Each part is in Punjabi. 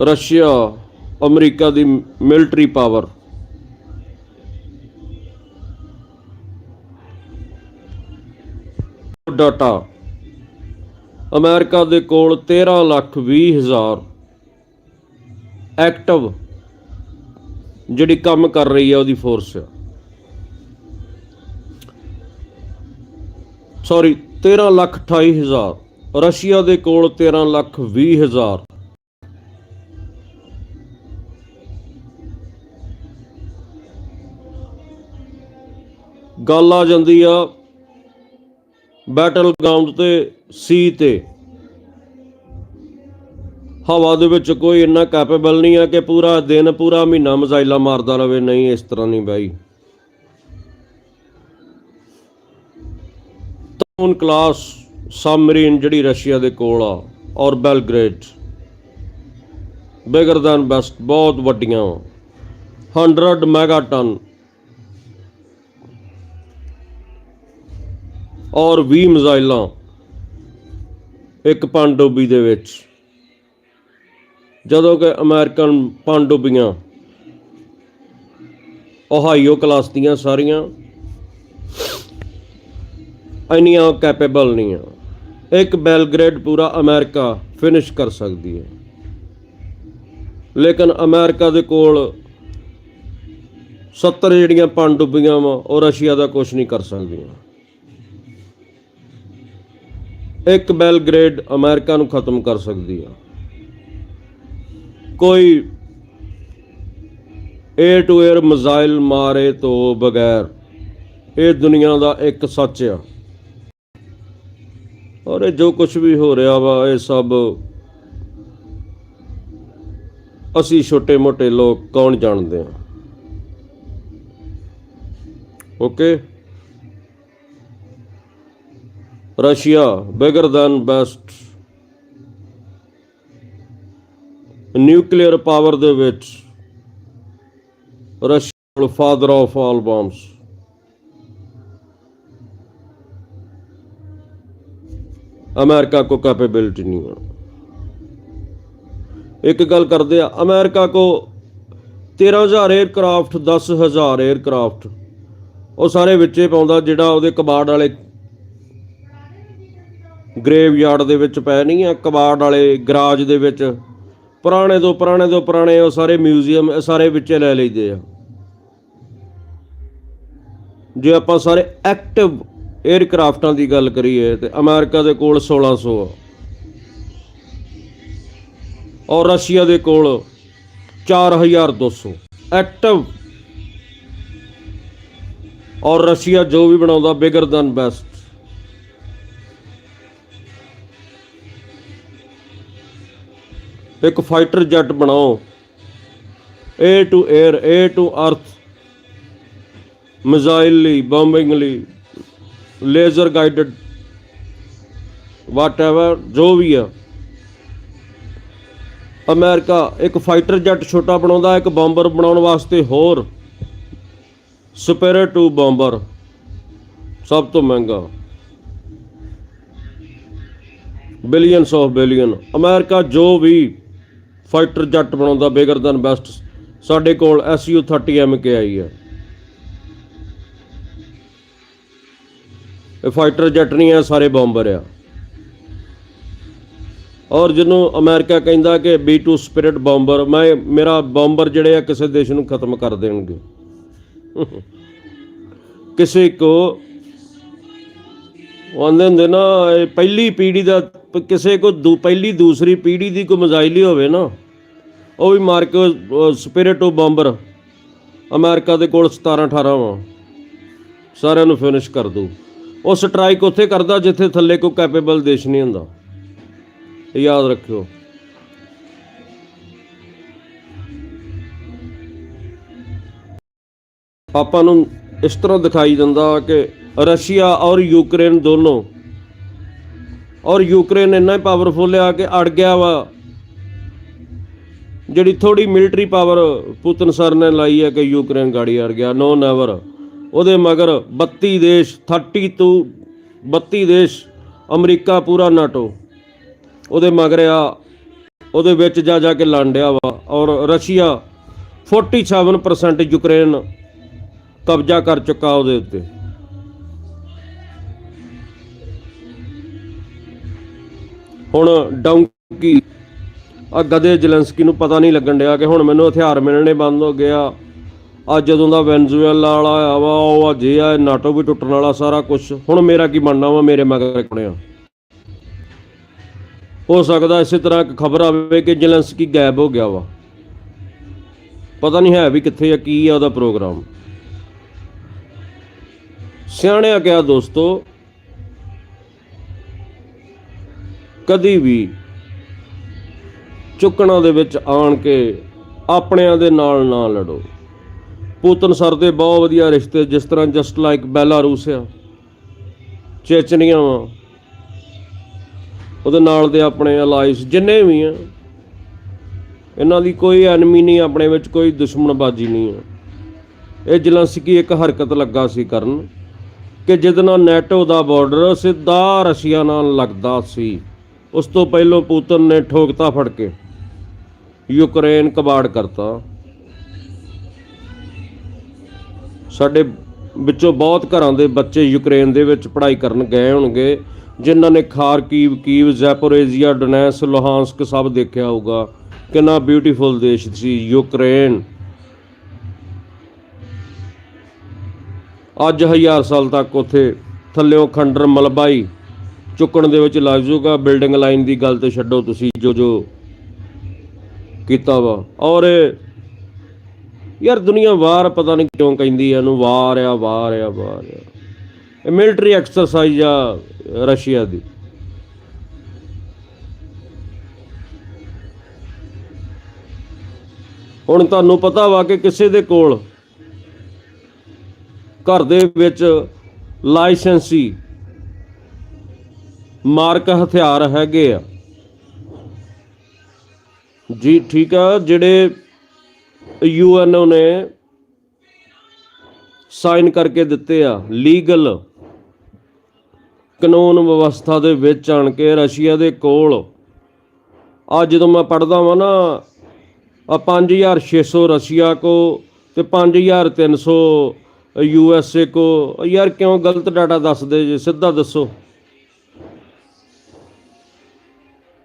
ਰਸ਼ੀਆ, ਅਮਰੀਕਾ ਦੀ ਮਿਲਟਰੀ ਪਾਵਰ ਡਾਟਾ ਅਮਰੀਕਾ ਦੇ ਕੋਲ 13 ਲੱਖ 20 ਹਜ਼ਾਰ ਐਕਟਿਵ ਜਿਹੜੀ ਕੰਮ ਕਰ ਰਹੀ ਹੈ ਉਹਦੀ ਫੋਰਸ ਆ। ਸੌਰੀ 13 ਲੱਖ 28 ਹਜ਼ਾਰ। ਰਸ਼ੀਆ ਦੇ ਕੋਲ 13 ਲੱਖ 20 ਹਜ਼ਾਰ। ਗੱਲ ਆ ਜਾਂਦੀ ਆ ਬੈਟਲ ਗਰਾਊਂਡ ਤੇ ਸੀ ਤੇ। ਹਵਾ ਦੇ ਵਿੱਚ ਕੋਈ ਇੰਨਾ ਕੈਪੇਬਲ ਨਹੀਂ ਆ ਕਿ ਪੂਰਾ ਦਿਨ, ਪੂਰਾ ਮਹੀਨਾ ਮਜ਼ਾਈਲਾ ਮਾਰਦਾ ਰਵੇ। ਨਹੀਂ, ਇਸ ਤਰ੍ਹਾਂ ਨਹੀਂ ਬਾਈ। ਤੂਨ ਕਲਾਸ ਸਬਮਰੀਨ ਜਿਹੜੀ ਰਸ਼ੀਆ ਦੇ ਕੋਲ ਆ ਔਰ ਬੈਲਗ੍ਰੇਡ। ਬਿਗਰ ਦੈਨ ਬੈਸਟ ਬਹੁਤ ਵੱਡੀਆਂ। ਵਾਂ। 100 ਮੈਗਾ ਟਨ ਔਰ 20 ਮਿਜ਼ਾਈਲਾਂ ਇੱਕ ਪਣਡੁੱਬੀ ਦੇ ਵਿੱਚ। ਜਦੋਂ ਕਿ ਅਮਰੀਕਨ ਪਣਡੁੱਬੀਆਂ ਓਹਾਈਓ ਕਲਾਸ ਦੀਆਂ ਸਾਰੀਆਂ ਇੰਨੀਆਂ ਕੈਪੇਬਲ ਨਹੀਂ ਆ। ਇੱਕ ਬੈਲਗ੍ਰੇਡ ਪੂਰਾ ਅਮਰੀਕਾ ਫਿਨਿਸ਼ ਕਰ ਸਕਦੀ ਹੈ। ਲੇਕਿਨ ਅਮਰੀਕਾ ਦੇ ਕੋਲ 70 ਜਿਹੜੀਆਂ ਪਣਡੁੱਬੀਆਂ ਵਾ, ਉਹ ਰਸ਼ੀਆ ਦਾ ਕੁਝ ਨਹੀਂ ਕਰ ਸਕਦੀਆਂ। ਇੱਕ ਬੈਲਗ੍ਰੇਡ ਅਮਰੀਕਾ ਨੂੰ ਖਤਮ ਕਰ ਸਕਦੀ ਆ। ਕੋਈ ਏਅਰ ਟੂ ਏਅਰ ਮਿਜ਼ਾਈਲ ਮਾਰੇ ਤੋਂ ਬਗੈਰ ਇਹ ਦੁਨੀਆ ਦਾ ਇੱਕ ਸੱਚ ਆ। ਔਰ ਇਹ ਜੋ ਕੁਝ ਵੀ ਹੋ ਰਿਹਾ ਵਾ, ਇਹ ਸਭ ਅਸੀਂ ਛੋਟੇ-ਮੋਟੇ ਲੋਕ ਕੌਣ ਜਾਣਦੇ ਆ? Okay? Russia bigger than best nuclear power ਦੇ ਵਿੱਚ Russia father of all bombs America ਕੋ ਕੈਪੇਬਿਲਿਟੀ ਨਹੀਂ ਹੈ। ਇੱਕ ਗੱਲ ਕਰਦੇ ਆ, ਅਮਰੀਕਾ ਕੋ 13000 에ਅਰਕ੍ਰਾਫਟ 10000 에ਅਰਕ੍ਰਾਫਟ ਉਹ ਸਾਰੇ ਵਿੱਚੇ ਪਾਉਂਦਾ ਜਿਹੜਾ ਉਹਦੇ ਕਬਾੜ ਵਾਲੇ ਗ੍ਰੇਵ ਯਾਰਡ ਦੇ ਵਿੱਚ ਪਏ ਨਹੀਂ ਆ, ਕਬਾੜ ਵਾਲੇ ਗਰਾਜ ਦੇ ਵਿੱਚ। ਪੁਰਾਣੇ ਤੋਂ ਪੁਰਾਣੇ ਤੋਂ ਪੁਰਾਣੇ ਉਹ ਸਾਰੇ ਮਿਊਜ਼ੀਅਮ, ਇਹ ਸਾਰੇ ਵਿੱਚ ਲੈ ਲਈਦੇ ਆ। ਜੇ ਆਪਾਂ ਸਾਰੇ ਐਕਟਿਵ 에ਅਰਕ੍ਰਾਫਟਾਂ ਦੀ ਗੱਲ ਕਰੀਏ ਤੇ ਅਮਰੀਕਾ ਦੇ ਕੋਲ 1600 ਆ। ਔਰ ਰਸ਼ੀਆ ਦੇ ਕੋਲ 4200 ਐਕਟਿਵ। ਔਰ ਰਸ਼ੀਆ ਜੋ ਵੀ ਬਣਾਉਂਦਾ, ਬਿਗਰ ਦਨ ਬੈਸਟ। ਇੱਕ ਫਾਈਟਰ ਜੈਟ ਬਣਾਓ। A to air A to earth missile ਲਈ ਬੰਬਿੰਗ ਲਈ ਲੇਜ਼ਰ ਗਾਈਡਡ ਵਾਟਐਵਰ ਜੋ ਵੀ ਆ। ਅਮਰੀਕਾ ਇੱਕ ਫਾਈਟਰ ਜੈਟ ਛੋਟਾ ਬਣਾਉਂਦਾ, ਇੱਕ ਬੰਬਰ ਬਣਾਉਣ ਵਾਸਤੇ ਹੋਰ। ਸੁਪੀਰੀਅਰ ਟੂ ਬੰਬਰ ਸਭ ਤੋਂ ਮਹਿੰਗਾ। ਬਿਲੀਅਨਸ ਆਫ ਬਿਲੀਅਨ ਅਮਰੀਕਾ ਜੋ ਵੀ ਫਾਈਟਰ ਜੈਟ ਬਣਾਉਂਦਾ ਬਿਗਰ ਦਨ ਬੈਸਟ। ਸਾਡੇ ਕੋਲ ਐਸਯੂ 30 ਐਮਕੇ ਆਈ ਹੈ। ਇਹ ਫਾਈਟਰ ਜੈਟ ਨਹੀਂ ਆ ਸਾਰੇ ਬੰਬਰ ਆ। ਔਰ ਜਿਹਨੂੰ ਅਮਰੀਕਾ ਕਹਿੰਦਾ ਕਿ B2 ਸਪਿਰਿਟ ਬੰਬਰ, ਮੈਂ, ਮੇਰਾ ਬੰਬਰ ਜਿਹੜੇ ਆ ਕਿਸੇ ਦੇਸ਼ ਨੂੰ ਖਤਮ ਕਰ ਦੇਣਗੇ। ਕਿਸੇ ਕੋ ਉਹ ਹੁੰਦੇ ਨਾ, ਇਹ ਪਹਿਲੀ ਪੀੜ੍ਹੀ ਦਾ ਕਿਸੇ ਕੋ ਦੂ, ਪਹਿਲੀ ਦੂਸਰੀ ਪੀੜ੍ਹੀ ਦੀ ਕੋਈ ਮਜ਼ਾਇਲੀ ਹੋਵੇ ਨਾ, ਉਹ ਵੀ ਮਾਰ ਕੇ ਸਪਿਰਿਟ ਆਫ ਬੰਬਰ ਅਮਰੀਕਾ ਦੇ ਕੋਲ 17 18 ਵਾ, ਸਾਰਿਆਂ ਨੂੰ ਫਿਨਿਸ਼ ਕਰ ਦੂ ਉਹ ਸਟ੍ਰਾਈਕ ਉੱਥੇ ਕਰਦਾ ਜਿੱਥੇ ਥੱਲੇ ਕੋਈ ਕੈਪੇਬਲ ਦੇਸ਼ ਨਹੀਂ ਹੁੰਦਾ। ਯਾਦ ਰੱਖਿਓ। ਆਪਾਂ ਨੂੰ ਇਸ ਤਰ੍ਹਾਂ ਦਿਖਾਈ ਦਿੰਦਾ ਕਿ ਰਸ਼ੀਆ ਔਰ ਯੂਕਰੇਨ ਦੋਨੋਂ ਔਰ ਯੂਕਰੇਨ ਇੰਨਾ ਹੀ ਪਾਵਰਫੁਲ ਆ ਕਿ ਅੜ ਗਿਆ ਵਾ। ਜਿਹੜੀ ਥੋੜੀ ਮਿਲਟਰੀ ਪਾਵਰ ਪੁਤਨ ਸਰ ਨੇ ਲਾਈ ਹੈ ਕਿ ਯੂਕਰੇਨ ਗਾੜੀ ਅੜ ਗਿਆ। ਨੋ ਨੈਵਰ ਉਹਦੇ ਮਗਰ 32 ਦੇਸ਼ 30 ਤੋਂ 32 ਦੇਸ਼, ਅਮਰੀਕਾ ਪੂਰਾ ਨਾਟੋ ਉਹਦੇ ਮਗਰ ਆ, ਉਹਦੇ ਵਿੱਚ ਜਾ ਜਾ ਕੇ ਲੰਡਿਆ ਵਾ। ਔਰ ਰਸ਼ੀਆ 47% ਯੂਕਰੇਨ ਕਬਜ਼ਾ ਕਰ ਚੁੱਕਾ ਉਹਦੇ ਉੱਤੇ। ਹੁਣ ਡੌਂਕੀ। ਆ ਗਦੇ ਜਲੰਸਕੀ ਨੂੰ ਪਤਾ ਨਹੀਂ ਲੱਗਣ ਡਿਆ ਕਿ ਹੁਣ ਮੈਨੂੰ ਹਥਿਆਰ ਮਿਲਣੇ ਬੰਦ ਹੋ ਗਿਆ ਅੱਜ ਜਦੋਂ ਦਾ ਵੈਨਜ਼ੂਏਲਾ ਵਾਲਾ ਆਇਆ ਵਾ, ਉਹ ਆ ਜੇ ਆ ਨਾਟੋ ਵੀ ਟੁੱਟਣ ਵਾਲਾ ਸਾਰਾ ਕੁਝ ਹੁਣ ਮੇਰਾ ਕੀ ਬਣਨਾ ਵਾ, ਮੇਰੇ ਮਗਰ ਕੋਣਿਆ ਹੋ ਸਕਦਾ ਇਸੇ ਤਰ੍ਹਾਂ ਇੱਕ ਖਬਰ ਆਵੇ ਕਿ ਜਲੰਸਕੀ ਗਾਇਬ ਹੋ ਗਿਆ ਵਾ। ਪਤਾ ਨਹੀਂ ਹੈ ਵੀ ਕਿੱਥੇ ਆ, ਕੀ ਆ ਉਹਦਾ ਪ੍ਰੋਗਰਾਮ। ਸਿਆਣਿਆ ਕਿਹਾ, ਦੋਸਤੋ ਕਦੀ ਵੀ ਚੁੱਕਣਾ ਦੇ ਵਿੱਚ ਆਣ ਕੇ ਆਪਣਿਆਂ ਦੇ ਨਾਲ ਨਾ ਲੜੋ। ਪੂਤਨ ਸਰ ਦੇ ਬਹੁਤ ਵਧੀਆ ਰਿਸ਼ਤੇ, ਜਿਸ ਤਰ੍ਹਾਂ ਜਸਟ ਲਾਈਕ ਬੈਲਾਰੂਸ ਆ ਚੇਚਨੀਆਂ ਵਾ। ਉਹਦੇ ਨਾਲ ਦੇ ਆਪਣੇ ਅਲਾਈਸ ਜਿੰਨੇ ਵੀ ਆ, ਇਹਨਾਂ ਦੀ ਕੋਈ ਐਨਮੀ ਨਹੀਂ, ਆਪਣੇ ਵਿੱਚ ਕੋਈ ਦੁਸ਼ਮਣਬਾਜ਼ੀ ਨਹੀਂ ਆ। ਇਹ ਜਲੰਸਕੀ ਇੱਕ ਹਰਕਤ ਲੱਗਾ ਸੀ ਕਰਨ ਕਿ ਜਿਹਦੇ ਨਾਲ ਨੈਟੋ ਦਾ ਬਾਰਡਰ ਸਿੱਧਾ ਰਸ਼ੀਆ ਨਾਲ ਲੱਗਦਾ ਸੀ। ਉਸ ਤੋਂ ਪਹਿਲਾਂ ਪੂਤਨ ਨੇ ਠੋਕਤਾ ਫੜ ਕੇ। ਯੂਕਰੇਨ ਕਬਾੜ ਕਰਤਾ। ਸਾਡੇ ਵਿੱਚੋਂ ਬਹੁਤ ਘਰਾਂ ਦੇ ਬੱਚੇ ਯੂਕਰੇਨ ਦੇ ਵਿੱਚ ਪੜ੍ਹਾਈ ਕਰਨ ਗਏ ਹੋਣਗੇ। ਜਿਨ੍ਹਾਂ ਨੇ ਖਾਰਕੀਵ ਕੀਵ ਜ਼ੈਪੋਰੇਜ਼ੀਆ, ਡੋਨੈਸ, ਲੋਹਾਂਸਕ ਸਭ ਦੇਖਿਆ ਹੋਊਗਾ। ਕਿੰਨਾ ਬਿਊਟੀਫੁਲ ਦੇਸ਼ ਸੀ ਯੂਕਰੇਨ। ਅੱਜ ਹਜ਼ਾਰ ਸਾਲ ਤੱਕ ਉੱਥੇ ਥੱਲਿਓਂ ਖੰਡਰ ਮਲਬਾਈ ਚੁੱਕਣ ਦੇ ਵਿੱਚ ਲੱਗ ਜਾਊਗਾ। ਬਿਲਡਿੰਗ ਲਾਈਨ ਦੀ ਗੱਲ ਤੇ ਛੱਡੋ ਤੁਸੀਂ, ਜੋ ਜੋ ਕੀਤਾ ਵਾ। ਔਰ ਯਾਰ ਦੁਨੀਆ ਵਾਰ ਪਤਾ ਨਹੀਂ ਕਿਉਂ ਕਹਿੰਦੀ ਇਹਨੂੰ ਵਾਰ ਆ ਵਾਰ ਆ ਵਾਰ ਆ। ਇਹ ਮਿਲਟਰੀ ਐਕਸਰਸਾਈਜ਼ ਆ ਰਸ਼ੀਆ ਦੀ। ਹੁਣ ਤੁਹਾਨੂੰ ਪਤਾ ਵਾ ਕਿ ਕਿਸੇ ਦੇ ਕੋਲ ਘਰ ਦੇ ਵਿੱਚ ਲਾਇਸੈਂਸੀ ਮਾਰਕ ਹਥਿਆਰ ਹੈਗੇ ਆ। ਜੀ, ਠੀਕ ਆ, ਜਿਹੜੇ ਯੂਐਨਓ ਨੇ ਸਾਈਨ ਕਰਕੇ ਦਿੱਤੇ ਆ, ਲੀਗਲ ਕਾਨੂੰਨ ਵਿਵਸਥਾ ਦੇ ਵਿੱਚ ਆਣ ਕੇ ਰਸ਼ੀਆ ਦੇ ਕੋਲ। ਆ ਜਦੋਂ ਮੈਂ ਪੜਦਾ ਵਾਂ ਨਾ ਆ 5600 ਰਸ਼ੀਆ ਕੋ ਤੇ 5300 ਯੂਐਸਏ ਕੋ। ਯਾਰ ਕਿਉਂ ਗਲਤ ਡਾਟਾ ਦੱਸਦੇ ਜੇ? ਸਿੱਧਾ ਦੱਸੋ।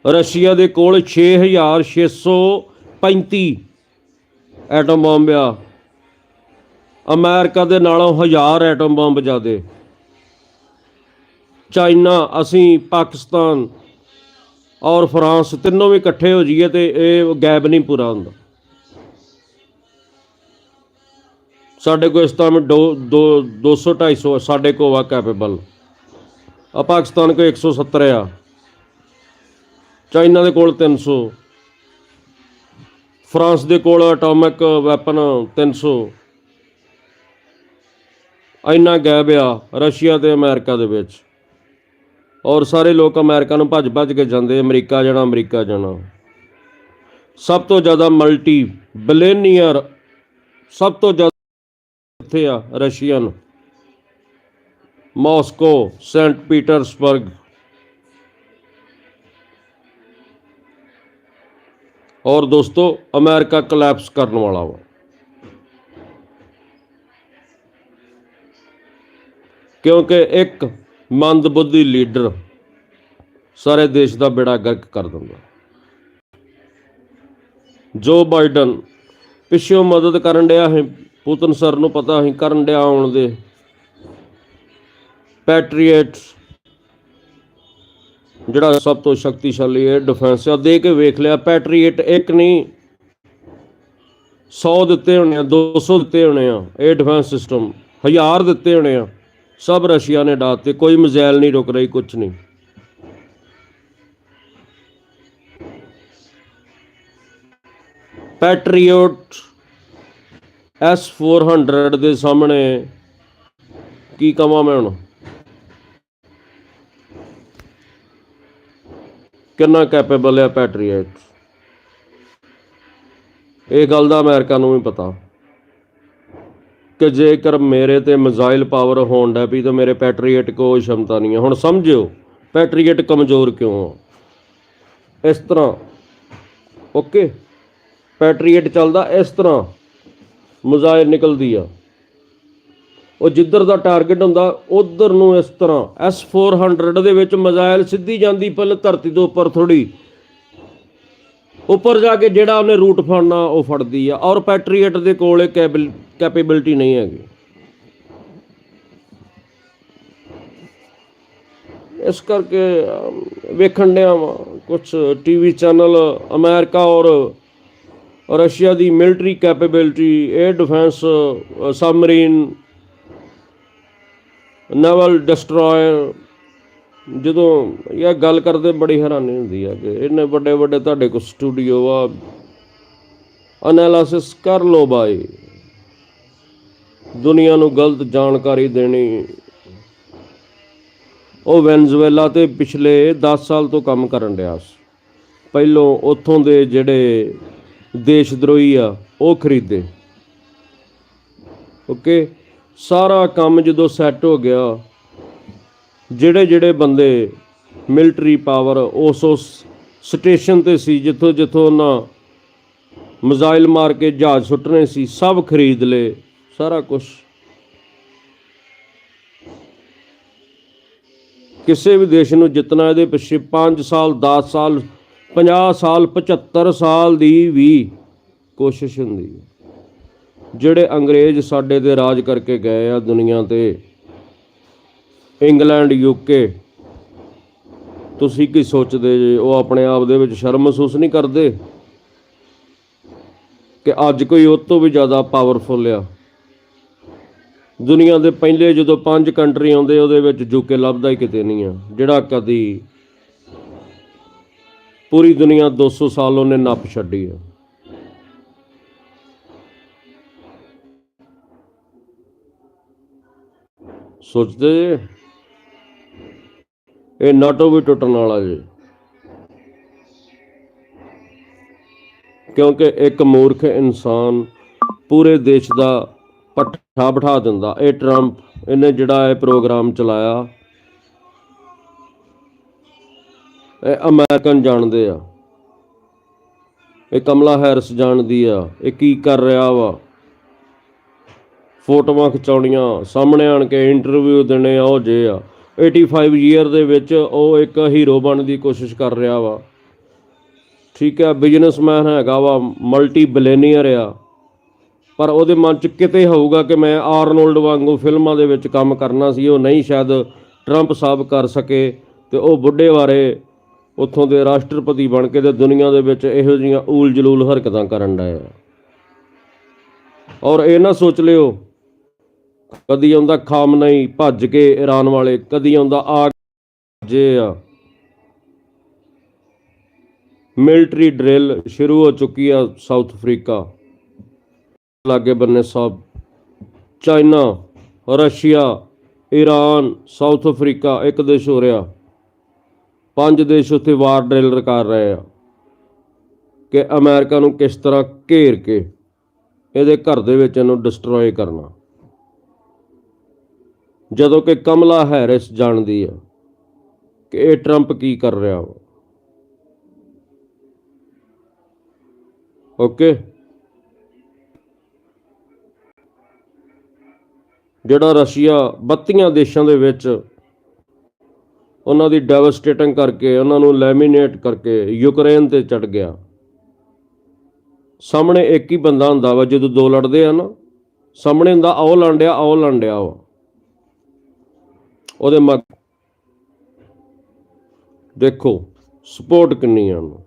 ਰਸ਼ੀਆ ਦੇ ਕੋਲ 6635 ਐਟਮ ਬੰਬ ਆ। ਅਮਰੀਕਾ ਦੇ ਨਾਲੋਂ ਹਜ਼ਾਰ ਐਟਮ ਬੰਬ ਜ਼ਿਆਦੇ। ਚਾਈਨਾ, ਅਸੀਂ, ਪਾਕਿਸਤਾਨ ਔਰ ਫਰਾਂਸ ਤਿੰਨੋਂ ਵੀ ਇਕੱਠੇ ਹੋ ਜਾਈਏ ਤੇ ਇਹ ਗੈਪ ਨਹੀਂ ਪੂਰਾ ਹੁੰਦਾ। ਸਾਡੇ ਕੋਲ ਇਸ ਟਾਈਮ ਦੋ 200 250 ਸਾਡੇ ਕੋਲ ਆ ਕੈਪੇਬਲ ਆ ਪਾਕਿਸਤਾਨ ਕੋਲ 170 ਆ। ਚਾਈਨਾ ਦੇ ਕੋਲ 300 ਫਰਾਂਸ ਦੇ ਕੋਲ ਐਟੋਮਿਕ ਵੈਪਨ 300 ਇੰਨਾ ਗੈਪ ਆ ਰਸ਼ੀਆ ਤੇ ਅਮਰੀਕਾ ਦੇ ਵਿੱਚ। ਔਰ ਸਾਰੇ ਲੋਕ ਅਮਰੀਕਾ ਨੂੰ ਭੱਜ ਭੱਜ ਕੇ ਜਾਂਦੇ, ਅਮਰੀਕਾ ਜਾਣਾ ਅਮਰੀਕਾ ਜਾਣਾ। ਸਭ ਤੋਂ ਜ਼ਿਆਦਾ ਮਲਟੀ ਬਿਲੀਅਨੀਅਰ ਸਭ ਤੋਂ ਜ਼ਿਆਦਾ ਇੱਥੇ ਆ ਰਸ਼ੀਅਨ ਮਾਸਕੋ, ਸੈਂਟ ਪੀਟਰਸਬਰਗ। ਔਰ ਦੋਸਤੋ, ਅਮਰੀਕਾ ਕੋਲੈਪਸ ਕਰਨ ਵਾਲਾ ਵਾ। ਕਿਉਂਕਿ ਇੱਕ ਮੰਦਬੁੱਧੀ ਲੀਡਰ ਸਾਰੇ ਦੇਸ਼ ਦਾ ਬੇੜਾ ਗਰਕ ਕਰ ਦਿੰਦਾ। ਜੋ ਬਾਈਡਨ ਪਿੱਛੋਂ ਮਦਦ ਕਰਨ ਡਿਆ ਹੈ ਪੁਤਨ ਸਰ ਨੂੰ ਪਤਾ ਹੈ ਕਰਨ ਡਿਆ ਆਉਣ ਦੇ। ਪੈਟਰੀਅਟ ਜਿਹੜਾ ਸਭ ਤੋਂ ਸ਼ਕਤੀਸ਼ਾਲੀ ਹੈ ਡਿਫੈਂਸ ਆ ਦੇ ਕੇ ਵੇਖ ਲਿਆ ਪੈਟਰੀਅਟ ਇੱਕ ਨਹੀਂ 100 ਦਿੱਤੇ ਹੋਣੇ ਆ 200 ਦਿੱਤੇ ਹੋਣੇ ਆ ਇਹ ਡਿਫੈਂਸ ਸਿਸਟਮ ਹਜ਼ਾਰ ਦਿੱਤੇ ਹੋਣੇ ਆ, ਸਭ ਰਸ਼ੀਆ ਨੇ ਡਾਤੇ ਕੋਈ ਮਿਜ਼ਾਈਲ ਨਹੀਂ ਰੁਕ ਰਹੀ ਕੁਝ ਨਹੀਂ। ਪੈਟਰੀਅਟ S400 ਦੇ ਸਾਹਮਣੇ ਕੀ ਕਵਾਂ ਮੈਂ ਹੁਣ? ਕਿੰਨਾ ਕੈਪੇਬਲ ਹੈ ਪੈਟਰੀਅਟ ਇਹ? ਗੱਲ ਦਾ ਅਮਰੀਕਾ ਨੂੰ ਵੀ ਪਤਾ। ਕਿ ਜੇਕਰ ਮੇਰੇ ਤੇ ਮਿਜ਼ਾਈਲ ਪਾਵਰ ਹੋਣ ਦਾ ਵੀ ਤਾਂ ਮੇਰੇ ਪੈਟਰੀਅਟ ਕੋਈ ਸ਼ਮਤਾ ਨਹੀਂ ਹੈ। ਹੁਣ ਸਮਝਿਓ ਪੈਟਰੀਅਟ ਕਮਜ਼ੋਰ ਕਿਉਂ ਆ ਇਸ ਤਰ੍ਹਾਂ ਓਕੇ ਪੈਟਰੀਏਟ ਚੱਲਦਾ ਇਸ ਤਰ੍ਹਾਂ ਮਿਜ਼ਾਈਲ ਨਿਕਲਦੀ ਆ। ਉਹ ਜਿੱਧਰ ਦਾ ਟਾਰਗੇਟ ਹੁੰਦਾ, ਉਧਰ ਨੂੰ ਇਸ ਤਰ੍ਹਾਂ। S400 ਦੇ ਵਿੱਚ ਮਿਜ਼ਾਈਲ ਸਿੱਧੀ ਜਾਂਦੀ ਪਹਿਲੇ ਧਰਤੀ ਤੋਂ ਉੱਪਰ ਥੋੜੀ ਉੱਪਰ ਜਾ ਕੇ ਜਿਹੜਾ ਉਹਨੇ ਰੂਟ ਫੜਨਾ, ਉਹ ਫੜਦੀ ਆ। ਔਰ ਪੈਟਰੀਏਟ ਦੇ ਕੋਲ ਇਹ ਕੈਪੇਬਿਲਿਟੀ ਨਹੀਂ ਹੈਗੀ। ਇਸ ਕਰਕੇ ਵੇਖਣ ਡਿਆ ਵਾਂ ਕੁਝ ਟੀਵੀ ਚੈਨਲ ਅਮਰੀਕਾ ਔਰ ਰਸ਼ੀਆ ਦੀ military capability air defence submarine naval destroyer, ਜਦੋਂ ਇਹ ਗੱਲ ਕਰਦੇ ਬੜੀ ਹੈਰਾਨੀ ਹੁੰਦੀ ਆ ਕਿ ਇੰਨੇ ਵੱਡੇ ਵੱਡੇ ਤੁਹਾਡੇ ਕੋਲ ਸਟੂਡੀਓ ਆ ਐਨਾਲਿਸਿਸ ਕਰ ਲੋ ਬਾਈ। ਦੁਨੀਆ ਨੂੰ ਗਲਤ ਜਾਣਕਾਰੀ ਦੇਣੀ। ਉਹ ਵੈਨਜ਼ੂਏਲਾ ਤੇ ਪਿਛਲੇ 10 ਸਾਲ ਤੋਂ ਕੰਮ ਕਰਨ ਰਿਹਾ ਸੀ। ਪਹਿਲੋਂ ਉੱਥੋਂ ਦੇ ਜਿਹੜੇ ਦੇਸ਼ ਦਰੋਹੀ ਆ, ਉਹ ਖਰੀਦੇ। ਓਕੇ ਸਾਰਾ ਕੰਮ ਜਦੋਂ ਸੈੱਟ ਹੋ ਗਿਆ, ਜਿਹੜੇ ਜਿਹੜੇ ਬੰਦੇ ਮਿਲਟਰੀ ਪਾਵਰ ਉਸ ਉਸ ਸਟੇਸ਼ਨ ਤੇ ਸੀ, ਜਿੱਥੋਂ ਜਿੱਥੋਂ ਉਹਨਾਂ ਮਿਜ਼ਾਈਲ ਮਾਰ ਕੇ ਜਹਾਜ਼ ਸੁੱਟਣੇ ਸੀ, ਸਭ ਖਰੀਦ ਲਏ, ਸਾਰਾ ਕੁਝ ਕਿਸੇ ਵੀ ਦੇਸ਼ ਨੂੰ ਜਿੱਤਣਾ ਇਹਦੇ ਪਿੱਛੇ 5 ਸਾਲ 10 ਸਾਲ 50 ਸਾਲ 75 ਸਾਲ ਦੀ ਵੀ ਕੋਸ਼ਿਸ਼ ਹੁੰਦੀ ਹੈ। ਜਿਹੜੇ ਅੰਗਰੇਜ਼ ਸਾਡੇ ਤੇ ਰਾਜ ਕਰਕੇ ਗਏ ਆ ਦੁਨੀਆ ਤੇ, ਇੰਗਲੈਂਡ, ਯੂਕੇ, ਤੁਸੀਂ ਕੀ ਸੋਚਦੇ ਜੇ? ਉਹ ਆਪਣੇ ਆਪ ਦੇ ਵਿੱਚ ਸ਼ਰਮ ਮਹਿਸੂਸ ਨਹੀਂ ਕਰਦੇ ਕਿ ਅੱਜ ਕੋਈ ਉਹ ਤੋਂ ਵੀ ਜ਼ਿਆਦਾ ਪਾਵਰਫੁਲ ਆ? ਦੁਨੀਆ ਦੇ ਪਹਿਲੇ ਜਦੋਂ ਪੰਜ ਕੰਟਰੀ ਆਉਂਦੇ, ਉਹਦੇ ਵਿੱਚ ਯੂਕੇ ਲੱਭਦਾ ਹੀ ਕਿਤੇ ਨਹੀਂ ਆ। ਜਿਹੜਾ ਕਦੀ ਪੂਰੀ ਦੁਨੀਆ 200 ਸਾਲ ਉਹਨੇ ਨੱਪ ਛੱਡੀ ਆ। ਸੋਚਦੇ ਜੇ। ਇਹ ਨਾਟੋ ਵੀ ਟੁੱਟਣ ਵਾਲਾ ਜੇ। ਕਿਉਂਕਿ ਇੱਕ ਮੂਰਖ ਇਨਸਾਨ ਪੂਰੇ ਦੇਸ਼ ਦਾ ਪੱਠਾ ਬਿਠਾ ਦਿੰਦਾ। ਇਹ ਟਰੰਪ, ਇਹਨੇ ਜਿਹੜਾ ਇਹ ਪ੍ਰੋਗਰਾਮ ਚਲਾਇਆ, ਇਹ ਅਮਰੀਕਨ ਜਾਣਦੇ ਆ। ਇਹ ਕਮਲਾ ਹੈਰਿਸ ਜਾਣਦੀ ਆ, ਇਹ ਕੀ ਕਰ ਰਿਹਾ ਵਾ। ਫੋਟੋਆਂ ਖਿਚਾਉਣੀਆਂ, ਸਾਹਮਣੇ ਆਣ ਕੇ ਇੰਟਰਵਿਊ ਦੇਣੇ ਆ, ਉਹ ਜੇ ਆ। 85 ਈਅਰ ਦੇ ਵਿੱਚ ਉਹ ਇੱਕ ਹੀਰੋ ਬਣਨ ਦੀ ਕੋਸ਼ਿਸ਼ ਕਰ ਰਿਹਾ ਵਾ। ਠੀਕ ਹੈ ਬਿਜ਼ਨਸਮੈਨ ਹੈਗਾ ਵਾ ਮਲਟੀ ਬਿਲੀਨੀਅਰ ਆ। ਪਰ ਉਹਦੇ ਮਨ 'ਚ ਕਿਤੇ ਹੋਊਗਾ ਕਿ ਮੈਂ ਆਰਨੋਲਡ ਵਾਂਗੂ ਫਿਲਮਾਂ ਦੇ ਵਿੱਚ ਕੰਮ ਕਰਨਾ ਸੀ, ਉਹ ਨਹੀਂ ਸ਼ਾਇਦ ਟਰੰਪ ਸਾਹਿਬ ਕਰ ਸਕੇ ਤੇ ਉਹ ਬੁੱਢੇ ਬਾਰੇ ਉੱਥੋਂ ਦੇ ਰਾਸ਼ਟਰਪਤੀ ਬਣ ਕੇ ਤੇ ਦੁਨੀਆ ਦੇ ਵਿੱਚ ਇਹੋ ਜਿਹੀਆਂ ਊਲ ਜਲੂਲ ਹਰਕਤਾਂ ਕਰਨ ਡਏ ਆ। ਔਰ ਇਹ ਨਾ ਸੋਚ ਲਿਓ ਕਦੀ ਆਉਂਦਾ ਖਾਮ ਨਹੀਂ, ਭੱਜ ਕੇ ਈਰਾਨ ਵਾਲੇ, ਕਦੀ ਆਉਂਦਾ ਆ ਜੇ ਆ। ਮਿਲਟਰੀ ਡਰਿਲ ਸ਼ੁਰੂ ਹੋ ਚੁੱਕੀ ਆ ਸਾਊਥ ਅਫਰੀਕਾ। ਲਾਗੇ ਬੰਨੇ ਸਾਹਿਬ China, Russia Iran South Africa, ਇੱਕ ਦੇਸ਼ ਹੋ ਰਿਹਾ। ਪੰਜ ਦੇਸ਼ ਉੱਥੇ ਵਾਰ ਡਰਿਲ ਕਰ ਰਹੇ ਆ। ਕਿ ਅਮਰੀਕਾ ਨੂੰ ਕਿਸ ਤਰ੍ਹਾਂ ਘੇਰ ਕੇ ਇਹਦੇ ਘਰ ਦੇ ਵਿੱਚ ਇਹਨੂੰ ਡਿਸਟਰੋਏ ਕਰਨਾ। ਜਦੋਂ ਕਿ ਕਮਲਾ ਹੈਰਿਸ ਜਾਣਦੀ ਆ ਕਿ ਇਹ ਟਰੰਪ ਕੀ ਕਰ ਰਿਹਾ ਵਾ। ਓਕੇ। ਜਿਹੜਾ ਰਸ਼ੀਆ 32 ਦੇਸ਼ਾਂ ਦੇ ਵਿੱਚ ਉਹਨਾਂ ਦੀ ਡੈਵਸਟੇਟਿੰਗ ਕਰਕੇ, ਉਹਨਾਂ ਨੂੰ ਲੈਮੀਨੇਟ ਕਰਕੇ ਯੂਕਰੇਨ ਤੇ ਚੜ ਗਿਆ। ਸਾਹਮਣੇ ਇੱਕ ਹੀ ਬੰਦਾ ਹੁੰਦਾ ਵਾ, ਜਦੋਂ ਦੋ ਲੜਦੇ ਆ ਨਾ, ਸਾਹਮਣੇ ਹੁੰਦਾ ਆਓ ਲੰਡਿਆ ਆਓ ਲੰਡਿਆ ਵਾ। ਉਹਦੇ ਮਗ ਦੇਖੋ ਸਪੋਰਟ ਕਿੰਨੀ ਆ ਉਹਨੂੰ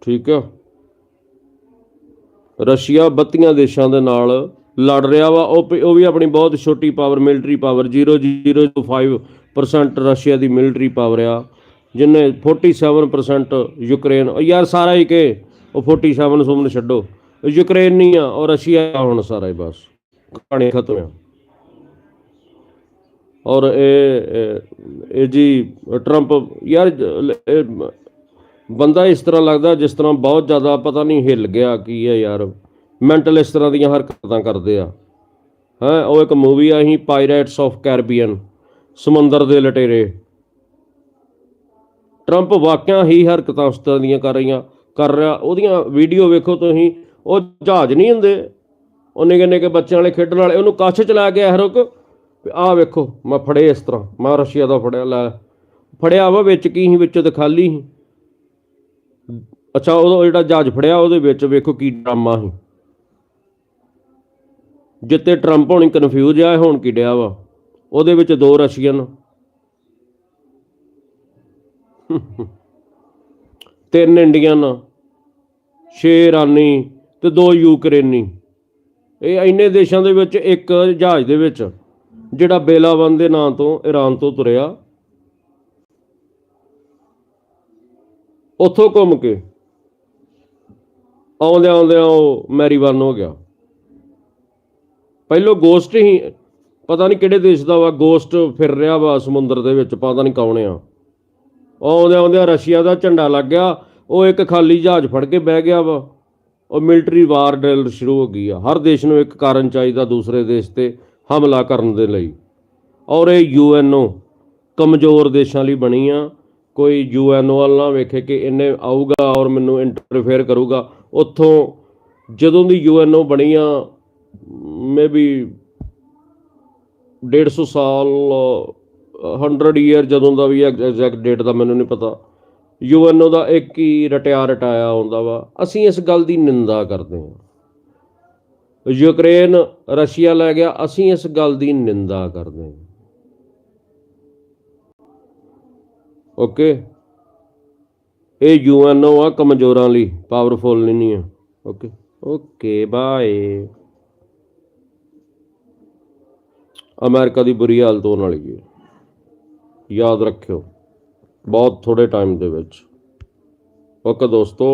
ਠੀਕ ਆ? ਰਸ਼ੀਆ 32 ਦੇਸ਼ਾਂ ਦੇ ਨਾਲ ਲੜ ਰਿਹਾ ਵਾ। ਉਹ ਪ- ਉਹ ਵੀ ਆਪਣੀ ਬਹੁਤ ਛੋਟੀ ਪਾਵਰ ਮਿਲਟਰੀ ਪਾਵਰ 0.05% ਰਸ਼ੀਆ ਦੀ ਮਿਲਟਰੀ ਪਾਵਰ ਆ। ਜਿੰਨੇ 47% ਯੂਕਰੇਨ ਯਾਰ ਸਾਰਾ ਹੀ ਕਿ ਉਹ 47 ਸੁਮਨ ਛੱਡੋ। ਯੂਕਰੇਨ ਨਹੀਂ ਆ ਔਰ ਰਸ਼ੀਆ ਹੁਣ ਸਾਰਾ ਹੀ ਬਸ। ਕਹਾਣੀ ਖਤਮ ਆ। ਔਰ ਇਹ, ਇਹ- ਜੀ ਟਰੰਪ ਯਾਰ ਬੰਦਾ ਇਸ ਤਰ੍ਹਾਂ ਲੱਗਦਾ ਜਿਸ ਤਰ੍ਹਾਂ ਬਹੁਤ ਜ਼ਿਆਦਾ ਪਤਾ ਨਹੀਂ ਹਿੱਲ ਗਿਆ ਕੀ ਹੈ ਯਾਰ। ਮੈਂਟਲ ਇਸ ਤਰ੍ਹਾਂ ਦੀਆਂ ਹਰਕਤਾਂ ਕਰਦੇ ਆ। ਹੈ, ਉਹ ਇੱਕ ਮੂਵੀ ਆ ਹੀ ਪਾਇਰੇਟਸ ਆਫ ਕੈਰਬੀਅਨ ਸਮੁੰਦਰ ਦੇ ਲਟੇਰੇ। ਟਰੰਪ ਵਾਕਿਆ ਹੀ ਹਰਕਤਾਂ ਉਸ ਤਰ੍ਹਾਂ ਦੀਆਂ ਕਰ ਰਹੀਆਂ, ਕਰ ਰਿਹਾ। ਉਹਦੀਆਂ ਵੀਡੀਓ ਵੇਖੋ ਤੁਸੀਂ, ਉਹ ਜਹਾਜ਼ ਨਹੀਂ ਹੁੰਦੇ। ਉਹ ਨਿੱਕੇ ਨਿੱਕੇ ਬੱਚਿਆਂ ਵਾਲੇ ਖੇਡਣ ਵਾਲੇ, ਉਹਨੂੰ ਕੱਛ ਚਲਾ ਲਾ ਕੇ ਆਹ ਵੇਖੋ, ਮੈਂ ਫੜੇ ਇਸ ਤਰ੍ਹਾਂ। ਮੈਂ ਰਸ਼ੀਆ ਦਾ ਫੜਿਆ, ਲੈ। ਫੜਿਆ ਵਾ, ਵਿੱਚ ਕੀ ਸੀ? ਵਿੱਚ ਤੇ ਖਾਲੀ ਸੀ। ਅੱਛਾ ਉਹ ਜਿਹੜਾ ਜਹਾਜ਼ ਫੜਿਆ, ਉਹਦੇ ਵਿੱਚ ਵੇਖੋ ਕੀ ਡਰਾਮਾ ਸੀ। ਜਿੱਤੇ ਟਰੰਪ ਹੋਣੀ ਕਨਫਿਊਜ਼ ਆ, ਇਹ ਹੁਣ ਕੀ ਡਿਆ ਵਾ? ਉਹਦੇ ਵਿੱਚ ਦੋ ਰਸ਼ੀਅਨ। ਤਿੰਨ ਇੰਡੀਅਨ, ਛੇ ਇਰਾਨੀ ਤੇ ਦੋ ਯੂਕਰੇਨੀ। ਇਹ ਇੰਨੇ ਦੇਸ਼ਾਂ ਦੇ ਵਿੱਚ, ਇੱਕ ਜਹਾਜ਼ ਦੇ ਵਿੱਚ। ਜਿਹੜਾ ਬੇਲਾਵਨ ਦੇ ਨਾਂ ਤੋਂ ਈਰਾਨ ਤੋਂ ਤੁਰਿਆ, ਉੱਥੋਂ ਘੁੰਮ ਕੇ ਆਉਂਦੇ ਆਉਂਦੇ ਉਹ ਮੈਰੀਵਨ ਹੋ ਗਿਆ। ਪਹਿਲੋਂ ਗੋਸਟ ਹੀ, ਪਤਾ ਨਹੀਂ ਕਿਹੜੇ ਦੇਸ਼ ਦਾ ਵਾ ਗੋਸਟ ਫਿਰ ਰਿਹਾ ਵਾ ਸਮੁੰਦਰ ਦੇ ਵਿੱਚ, ਪਤਾ ਨਹੀਂ ਕੌਣ ਆ। ਆਉਂਦੇ ਆਉਂਦੇ ਰਸ਼ੀਆ ਦਾ ਝੰਡਾ ਲੱਗ ਗਿਆ, ਉਹ ਇੱਕ ਖਾਲੀ ਜਹਾਜ਼ ਫੜ ਕੇ ਬਹਿ ਗਿਆ ਵਾ। ਉਹ ਮਿਲਟਰੀ ਵਾਰ ਡਰਿਲ ਸ਼ੁਰੂ ਹੋ ਗਈ ਆ। ਹਰ ਦੇਸ਼ ਨੂੰ ਇੱਕ ਕਾਰਨ ਚਾਹੀਦਾ ਦੂਸਰੇ ਦੇਸ਼ ਤੇ। ਹਮਲਾ ਕਰਨ ਦੇ ਲਈ। ਔਰ ਇਹ ਯੂਐਨਓ ਕਮਜ਼ੋਰ ਦੇਸ਼ਾਂ ਲਈ ਬਣੀ ਆ। ਕੋਈ ਯੂਐਨਓ ਵਾਲ ਨਾ ਵੇਖੇ ਕਿ ਇਹਨੇ ਆਊਗਾ ਔਰ ਮੈਨੂੰ ਇੰਟਰਫੇਅਰ ਕਰੂਗਾ। ਉੱਥੋਂ ਜਦੋਂ ਦੀ ਯੂਐਨਓ ਬਣੀ ਆ ਮੇਬੀ 150 ਸਾਲ 100 ਈਅਰ ਜਦੋਂ ਦਾ ਵੀ ਐਗਜ਼ੈਕਟ ਡੇਟ ਦਾ ਮੈਨੂੰ ਨਹੀਂ ਪਤਾ। ਯੂਐਨਓ ਦਾ ਇੱਕ ਹੀ ਰਟਿਆ ਰਟਾਇਆ ਆਉਂਦਾ ਵਾ। ਅਸੀਂ ਇਸ ਗੱਲ ਦੀ ਨਿੰਦਾ ਕਰਦੇ ਹਾਂ ਯੂਕਰੇਨ, ਰਸ਼ੀਆ ਲੈ ਗਿਆ। ਅਸੀਂ ਇਸ ਗੱਲ ਦੀ ਨਿੰਦਾ ਕਰਦੇ ਹਾਂ। ਓਕੇ ਇਹ ਯੂਐਨਓ ਆ ਕਮਜ਼ੋਰਾਂ ਲਈ ਪਾਵਰਫੁਲ ਨਹੀਂ ਆ। ਓਕੇ ਓਕੇ ਬਾਏ ਅਮਰੀਕਾ ਦੀ ਬੁਰੀ ਹਾਲਤ ਹੋਣ ਵਾਲੀ ਹੈ। ਯਾਦ ਰੱਖਿਓ, ਬਹੁਤ ਥੋੜੇ ਟਾਈਮ ਦੇ ਵਿੱਚ। ਓਕੇ ਦੋਸਤੋ